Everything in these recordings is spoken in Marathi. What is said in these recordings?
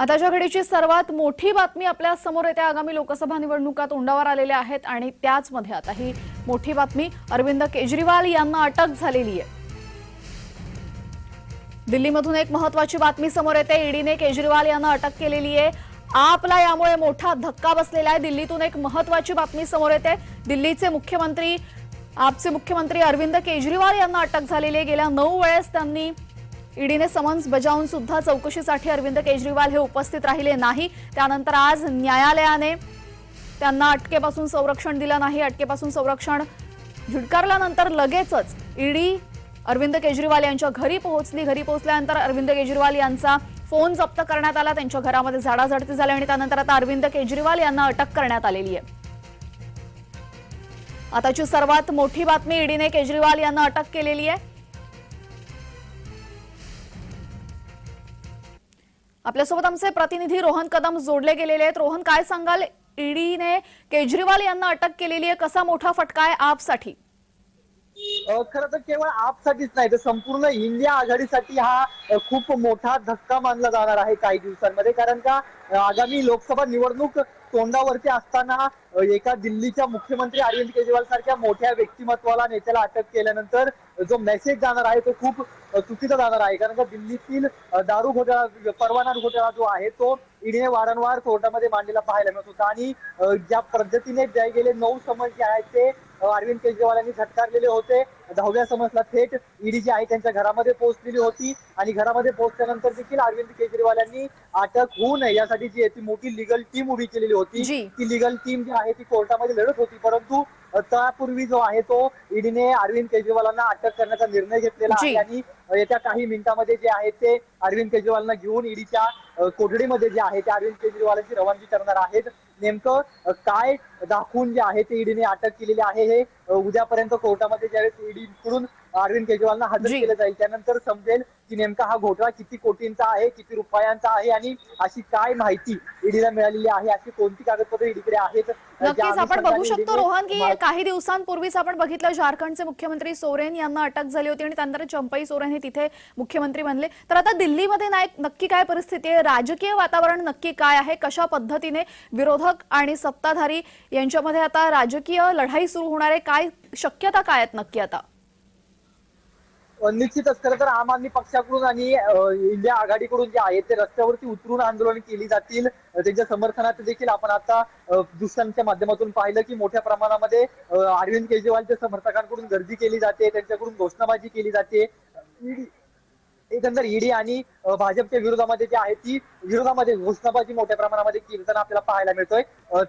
आताच्या घडीची सर्वात मोठी बातमी आपल्यासमोर येत्या आगामी लोकसभा निवडणुका तोंडावर आलेल्या आहेत आणि त्याचमध्ये आता ही मोठी बातमी अरविंद केजरीवाल यांना अटक झालेली आहे. दिल्लीमधून एक महत्वाची बातमी समोर येते. ईडीने केजरीवाल यांना अटक केलेली आहे. आपला यामुळे मोठा धक्का बसलेला आहे. दिल्लीतून एक महत्वाची बातमी समोर येते. दिल्लीचे मुख्यमंत्री आपचे मुख्यमंत्री अरविंद केजरीवाल यांना अटक झालेली आहे. गेल्या नऊ वेळेस त्यांनी ईडीने समन्स बजावून सुद्धा चौकशीसाठी अरविंद केजरीवाल हे उपस्थित राहिले नाही. त्यानंतर आज न्यायालयाने त्यांना अटकेपासून संरक्षण दिलं नाही. अटकेपासून संरक्षण झुडकारल्यानंतर लगेचच ईडी अरविंद केजरीवाल यांच्या घरी पोहोचली. घरी पोहोचल्यानंतर अरविंद केजरीवाल यांचा फोन जप्त करण्यात आला. त्यांच्या घरामध्ये झाडाझडती झाली आणि त्यानंतर आता अरविंद केजरीवाल यांना अटक करण्यात आलेली आहे. आताची सर्वात मोठी बातमी ईडीने केजरीवाल यांना अटक केलेली आहे. आपल्यासोबत आमचे प्रतिनिधी रोहन कदम जोडले गेलेले आहेत. रोहन काय सांगाल? ईडीने केजरीवाल यांना अटक केलेली आहे. कसा मोठा फटका आहे आपसाठी? खर तर केवळ आपसाठीच नाही तर संपूर्ण इंडिया आघाडीसाठी हा खूप मोठा धक्का मानला जाणार आहे काही दिवसांमध्ये. कारण का आगामी लोकसभा निवडणूक तोंडावरती असताना एका दिल्लीच्या मुख्यमंत्री अरविंद केजरीवाल सारख्या मोठ्या व्यक्तिमत्वाला नेत्याला अटक केल्यानंतर जो मेसेज जाणार आहे तो खूप चुकीचा जाणार आहे. कारण का दिल्लीतील दारू घोटाळा परवाना घोटाळा जो आहे तो इडीने वारंवार कोर्टामध्ये मांडलेला पाहायला मिळत होता. आणि ज्या पद्धतीने जे गेले नऊ समज जे आहेत ते अरविंद केजरीवाल यांनी झटकारलेले होते दहाव्या समजला थेट ईडी जी आहे त्यांच्या घरामध्ये पोहोचलेली होती आणि घरामध्ये पोहोचल्यानंतर देखील अरविंद केजरीवाल यांनी अटक होऊ नये यासाठी जी आहे ती मोठी लिगल टीम उभी केलेली होती. ती लिगल टीम जी आहे ती कोर्टामध्ये लढत होती परंतु त्यापूर्वी जो आहे तो ईडीने अरविंद केजरीवालांना अटक करण्याचा निर्णय घेतलेला. आहे आणि येत्या काही मिनिटांमध्ये जे आहे ते अरविंद केजरीवालांना घेऊन ईडीच्या अ, कोठडीमध्ये जे आहे ते अरविंद केजरीवालांची रवानगी करणार आहेत नेमकं काय दाखवून जे आहे ते ईडीने अटक केलेली आहे हे उद्यापर्यंत कोर्टामध्ये ज्यावेळेस ईडीकडून अरविंद केजरीवालना हजर. केलं जाईल. त्यानंतर समजेल की नेमका हा घोटाळा किती कोटींचा आहे किती रुपयांचा आहे आणि अशी काय माहिती ईडीला मिळालेली आहे अशी कोणती कागदपत्र ईडीकडे आहेत नक्कीच आपण बघू शकतो रोहन की काही दिवसांपूर्वीच आपण बघितलं झारखंडचे मुख्यमंत्री सोरेन यांना अटक झाली होती आणि त्यानंतर चंपई सोरेन हे तिथे मुख्यमंत्री बनले. तर आता दिल्लीमध्ये नाही नक्की काय परिस्थिती आहे? राजकीय वातावरण नक्की काय आहे? कशा पद्धतीने विरोधक आणि सत्ताधारी यांच्यामध्ये आता राजकीय लढाई सुरू होणार आहे? काय शक्यता काय आहेत नक्की आता? निश्चितच. खरं तर आम आदमी पक्षाकडून आणि इंडिया आघाडीकडून जे आहे ते रस्त्यावरती उतरून आंदोलन केली जातील. त्यांच्या समर्थनात देखील आपण आता दुसऱ्यांच्या दृश्यांच्या माध्यमातून पाहिलं की मोठ्या प्रमाणामध्ये अरविंद केजरीवालच्या समर्थकांकडून गर्दी केली जाते त्यांच्याकडून घोषणाबाजी केली जाते. एकंदर ईडी आणि भाजपच्या विरोधामध्ये जी आहे ती विरोधामध्ये घोषणाबाजी मोठ्या प्रमाणामध्ये कीर्तन आपल्याला पाहायला मिळतोय.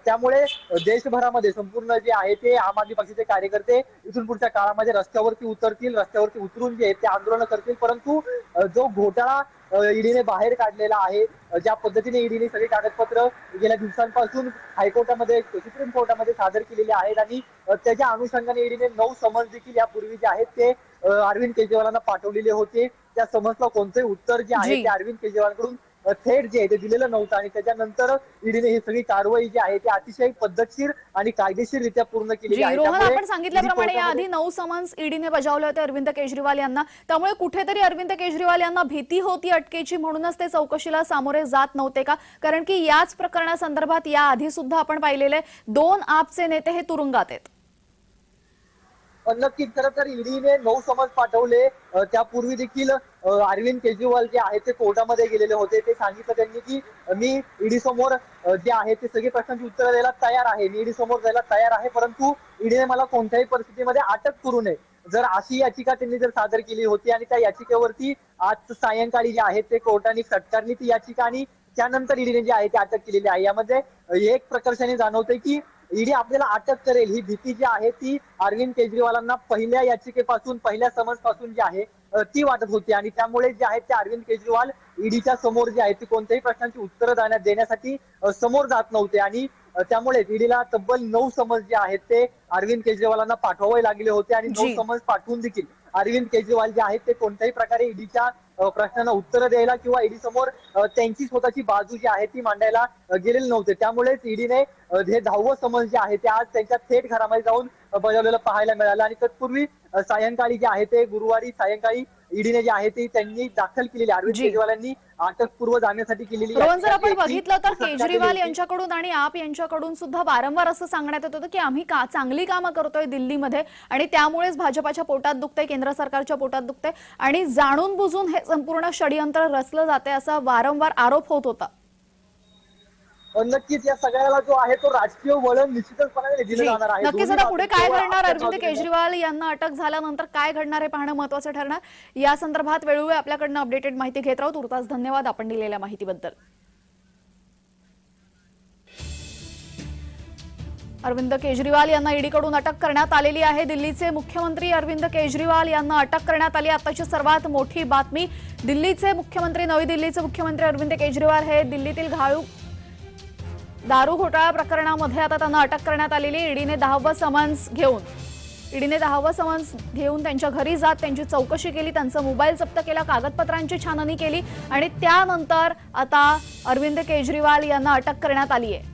त्यामुळे देशभरामध्ये संपूर्ण जे आहे ते आम आदमी पक्षाचे कार्यकर्ते इथून पुढच्या काळामध्ये रस्त्यावरती उतरतील रस्त्यावरती उतरून जे आहे ते आंदोलन करतील. परंतु जो घोटाळा ईडीने बाहेर काढलेला आहे ज्या पद्धतीने ईडीने सगळी कागदपत्र गेल्या दिवसांपासून हायकोर्टामध्ये सुप्रीम कोर्टामध्ये सादर केलेले आहेत आणि त्याच्या अनुषंगाने ईडीने नऊ समन्स देखील यापूर्वी जे आहेत ते अरविंद केजरीवालांना पाठवलेले होते. त्या समन्सला कोणतंही उत्तर जे आहे. ते अरविंद केजरीवालकडून थेट जे आहे ते दिलेलं नव्हतं आणि त्याच्यानंतर ईडीने ही सगळी कारवाई जी आहे ती अतिशय पद्धतशीर आणि कायदेशीररित्या पूर्ण आहे. रोहन आपण सांगितल्याप्रमाणे याआधी नऊ समन्स ईडीने बजावले होते अरविंद केजरीवाल यांना. त्यामुळे कुठेतरी अरविंद केजरीवाल यांना भीती होती अटकेची म्हणूनच ते चौकशीला सामोरे जात नव्हते का? कारण की याच प्रकरणासंदर्भात याआधी सुद्धा आपण पाहिलेले दोन आपचे नेते हे तुरुंगात आहेत. नक्कीच खरं तर ईडीने नऊ समज पाठवले. त्यापूर्वी देखील अरविंद केजरीवाल जे आहे ते कोर्टामध्ये गेलेले होते. ते सांगितलं त्यांनी की मी ईडी समोर जे आहे ते सगळे प्रश्नांची उत्तरं द्यायला तयार आहे. मी ईडी समोर जायला तयार आहे. परंतु ईडीने मला कोणत्याही परिस्थितीमध्ये अटक करू नये. जर अशी याचिका त्यांनी जर सादर केली होती आणि त्या याचिकेवरती आज सायंकाळी जे आहे ते कोर्टाने फटकारली ती याचिका आणि त्यानंतर ईडीने जे आहे ते अटक केलेली आहे. यामध्ये एक प्रकर्षाने जाणवतंय की ईडी आपल्याला अटक करेल. ही भीती जी आहे ती अरविंद केजरीवालांना पहिल्या याचिकेपासून पहिल्या समजपासून जी आहे ती वाटत होती. आणि त्यामुळे जे आहे ते अरविंद केजरीवाल ईडीच्या समोर जे आहे ते कोणत्याही प्रश्नांची उत्तरं देण्यात देण्यासाठी समोर जात नव्हते. आणि त्यामुळे ईडीला तब्बल नऊ समज जे आहेत ते अरविंद केजरीवालांना पाठवावे लागले होते. आणि नऊ. समज पाठवून देखील अरविंद केजरीवाल जे आहेत ते कोणत्याही प्रकारे ईडीच्या प्रश्नांना उत्तरं द्यायला किंवा ईडी समोर त्यांची स्वतःची बाजू जी आहे ती मांडायला गेलेले नव्हते त्यामुळेच ईडीने हे दहावं समन्स जे आहे ते आज त्यांच्या थेट घरामध्ये जाऊन बजावलेलं पाहायला मिळालं आणि तत्पूर्वी सायंकाळी जे आहे ते गुरुवारी सायंकाळी ईडीने जे आहे ते त्यांनी दाखल केलेली अरविंद जी. केजरीवाल यांनी अटकपूर्व जामीनसाठी केलेली जर आपण बघितलं तर केजरीवाल. यांच्याकडून आणि आप यांच्याकडून सुद्धा वारंवार असं सांगण्यात येत होतं की आम्ही का चांगली कामं करतोय दिल्लीमध्ये आणि त्यामुळेच भाजपाच्या पोटात दुखतंय केंद्र सरकारच्या पोटात दुखतंय आणि जाणून बुजून हे संपूर्ण षडयंत्र रचलं जाते असा वारंवार आरोप होत होता. नक्कीच या सगळ्याला जो आहे तो राजकीय वळण निश्चितपणे दिलं. जाणार आहे. नक्कीच आता पुढे काय घडणार? अरविंद केजरीवाल यांना अटक झाल्यानंतर काय घडणार हे पाहणं महत्वाचं ठरणार. या संदर्भात वेळोवेळी आपल्याकडनं अपडेटेड माहिती घेत राहू. तुर्तास धन्यवाद आपण दिलेल्या माहितीबद्दल. अरविंद केजरीवाल यांना ईडीकडून अटक करण्यात आलेली आहे. दिल्लीचे मुख्यमंत्री अरविंद केजरीवाल यांना अटक करण्यात आली. आताची सर्वात मोठी बातमी दिल्लीचे मुख्यमंत्री नवी दिल्लीचे मुख्यमंत्री अरविंद केजरीवाल हे दिल्लीतील घाळू दारू घोटाळा प्रकरणामध्ये आता त्यांना अटक करण्यात आलेली ईडीने दहावं समन्स घेऊन ईडीने दहावं समन्स घेऊन त्यांच्या घरी जात त्यांची चौकशी केली. त्यांचा मोबाईल जप्त केला कागदपत्रांची छाननी केली आणि त्यानंतर आता अरविंद केजरीवाल यांना अटक करण्यात आली आहे.